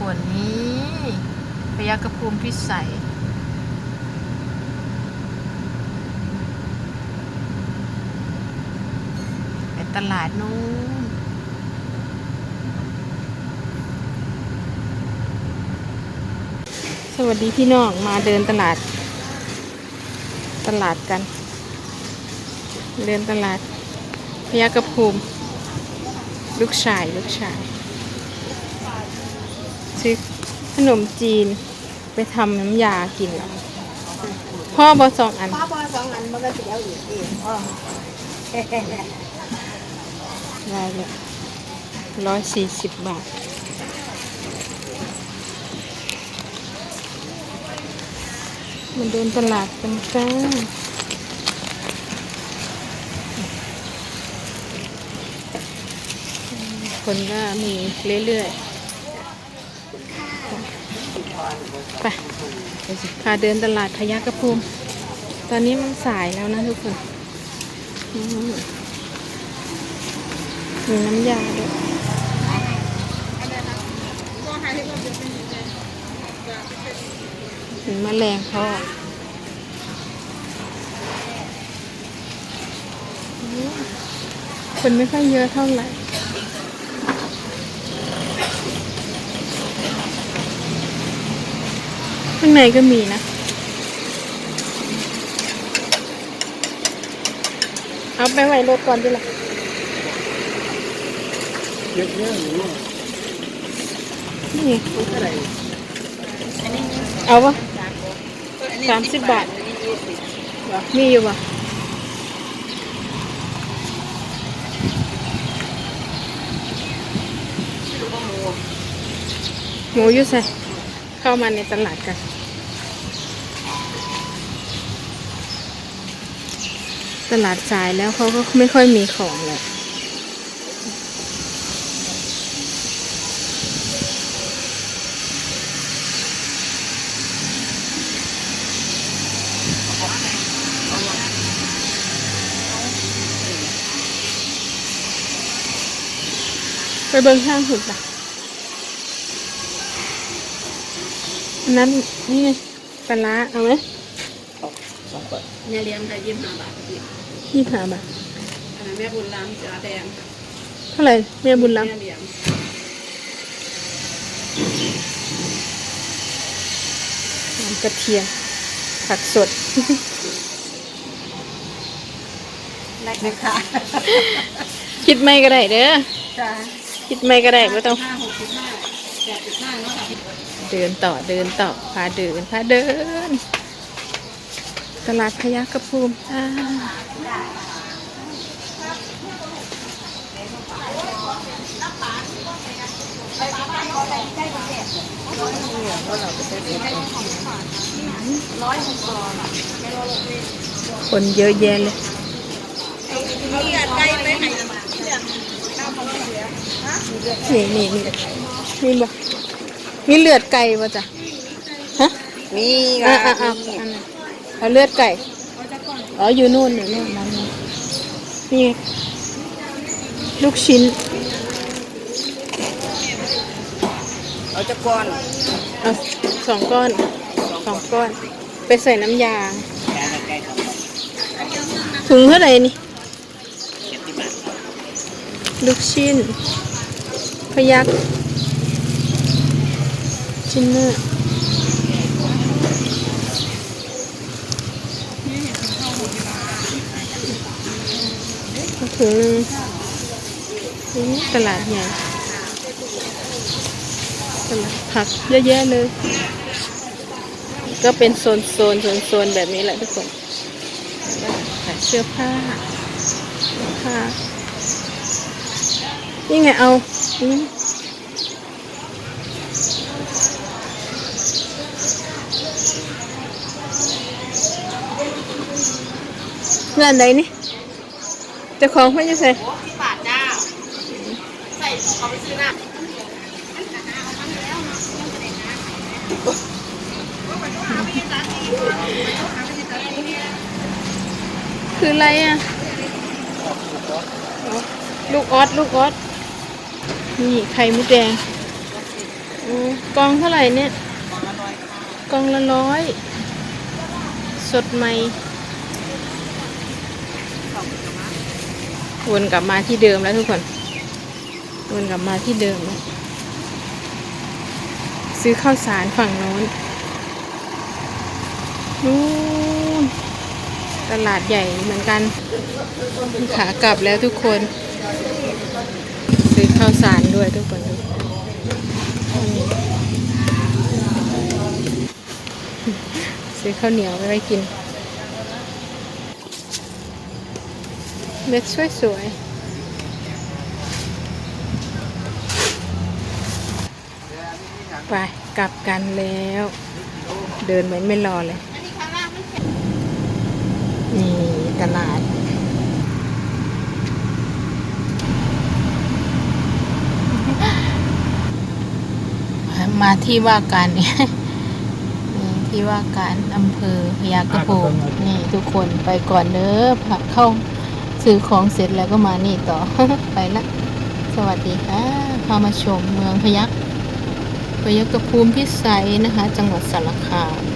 คนนี้พยากระพูมพิสัยไปตลาดนู้นสวัสดีพี่น้องมาเดินตลาด ตลาดกัน เดินตลาดพยากระพูมลูกชาย ลูกชาย ซื้อขนมจีน ไปทำน้ำยากินแล้วพ่อบอสองอัน พ่อพ่อสองอันมันก็เสียวอีกเองพ่อได้เลยร้อยสี่สิบบาทมาเดินตลาดกันจ้าคนก็มีเรื่อยๆ ไปพาเดินตลาดพยากระพุมตอนนี้มันสายแล้วนะทุกคน มีน้ำยาด้วยเห็นแมลงเขาออกอืมคนไม่ค่อยเยอะเท่าไหร่ ข้างในก็มีนะ เอาไปไว้รถก่อนดิล่ะเยอะๆหรือว่นี่เท่าไหร่เอาปะสามสิบบาท มีอยู่ปะหมูอยู่ใส่ เข้ามาในตลาดกัน ตลาดสายแล้วเขาก็ไม่ค่อยมีของเลยไปเบิ้งข้างหุ่นปะ นนั้นนี่ไงปลาร้าเอาไหมสองบาทเนี่ยเลี้ยงได้ยี่สิบห้าบาทพี่ยี่สิบห้าบาทอันนั้นแม่บุญล้างเสือแดงเท่าไหร่แม่บุญล้แม่เลี้ยงำน้ำกระเทียมผักสดแรกนะคะคิดไม่ก็ได้เด้อจ้าคิดไม่ก็ได้ไม่ต้องห้าหกสิบห้าแปดสิบห้า เดินต่อเดินต่อพาเดินพาเดิน ตลาดพยัคฆภูมิอ่าคนเยอะแยะเลยนี่นี่นี่ นี่บ่มีเลือดไก่ป่ะจ๊ะฮะมีอะอะอะอันนั้นเอาเลือดไก่อ๋ออยู่นู่นอยู่นู่นนั่นนี่นี่ไงลูกชิ้นเอาจะก่อนเอาสองก้อนสองก้อน ไปใส่น้ำยาถุงเท่าไหร่นี่ลูกชิ้น พยัก ชิ้นเนื้อถุงหนึงนี่ตลาดใหญ่ตลาดผักเยอะแยะเลย ก็เป็นโซนโซนโซนโซนแบบนี้แหละทุกคนขายเสื้อผ้าผ้านี่ไงเอาอืม เงินไหนนี่เจะของเพื่อนจะใส่ที่บาทจ้าใส่เขาไปซื้อหน้าคืออะไรอะอ๋อลูกออสลูกออสนี่ไข่มดแดงโอ้อืมกองเท่าไหร่เนี่ย กองละร้อย สดใหม่ วนกลับมาที่เดิมแล้วทุกคน วนกลับมาที่เดิม ซื้อข้าวสารฝั่งโน้นนู่นตลาดใหญ่เหมือนกันขากลับแล้วทุกคน ซื้อข้าวสารด้วยทุกคนดูซื้อข้าวเหนียวไว้กิน เม็ดสวยๆไปกลับกันแล้ว เดินเหมือนไม่รอเลยอันนี้ข้างล่างไม่ใช่นี่ตลาด มาที่ว่าการเนี่ยนี่ที่ว่าการอำเภอพยากระโพงนี่ทุกคนไปก่อนเด้อผักเข้า ซื้อของเสร็จแล้วก็มานี่ต่อ ไปละสวัสดีค่ะพามาชมเมืองพยัคฆ์พยัคฆภูมิพิสัยนะคะ จังหวัดสารคาม